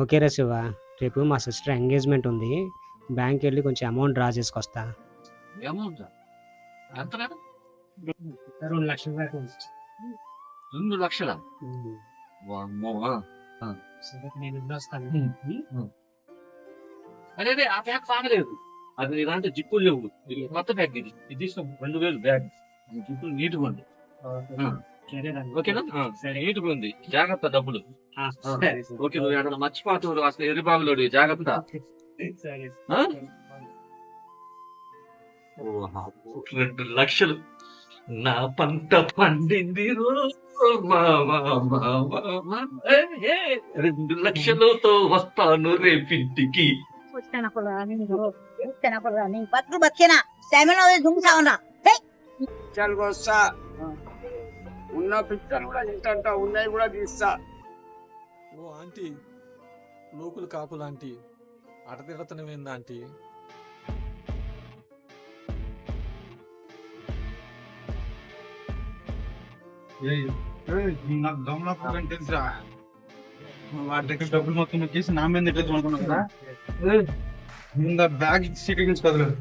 Okay రా శివ. రేపు మా సిస్టర్ ఎంగేజ్మెంట్ ఉంది. బ్యాంక్ వెళ్ళి కొంచెం అమౌంట్ డ్రా చేసుకొస్తా. అమౌంట్? రెండు లక్షల దాకా రెండు లక్షల. నేను వస్తాను. అదే అదే ఆ బ్యాగ్ బాగలేదు. అది ఇలాంటి జిప్పులు లేవు. ఇది కొత్త బ్యాగ్ ఇది. ఇది రెండు వేలు బ్యాగ్ జిప్పులు నీట్గా ఉంది ఓకేనా? ఉంది? జాగ్రత్త డబ్బులు. ఓకే నువ్వు ఏదైనా మర్చిపోతావు అసలు ఎర్రి బాబులోడు జాగ్రత్త. రెండు లక్షలు. నా పంట పండింది రెండు లక్షలతో వస్తాను రేపింటికి రాని బతుకు ఉన్న పిక్చర్ కూడా ఇంతంట ఉన్నాయి కూడా తీస్తా ఓ ఆంటీ లోకులు కాకులు ఆంటీ అట తిడతనమేంది ఆంటీ నాకు దమ్ములకు తెలుసా వాడి దగ్గర డబ్బులు మొత్తం నొక్కేసి నా మీద నెట్టేద్దాం అనుకున్నా కదా ముందు బ్యాగ్ సీట్ కదలేదు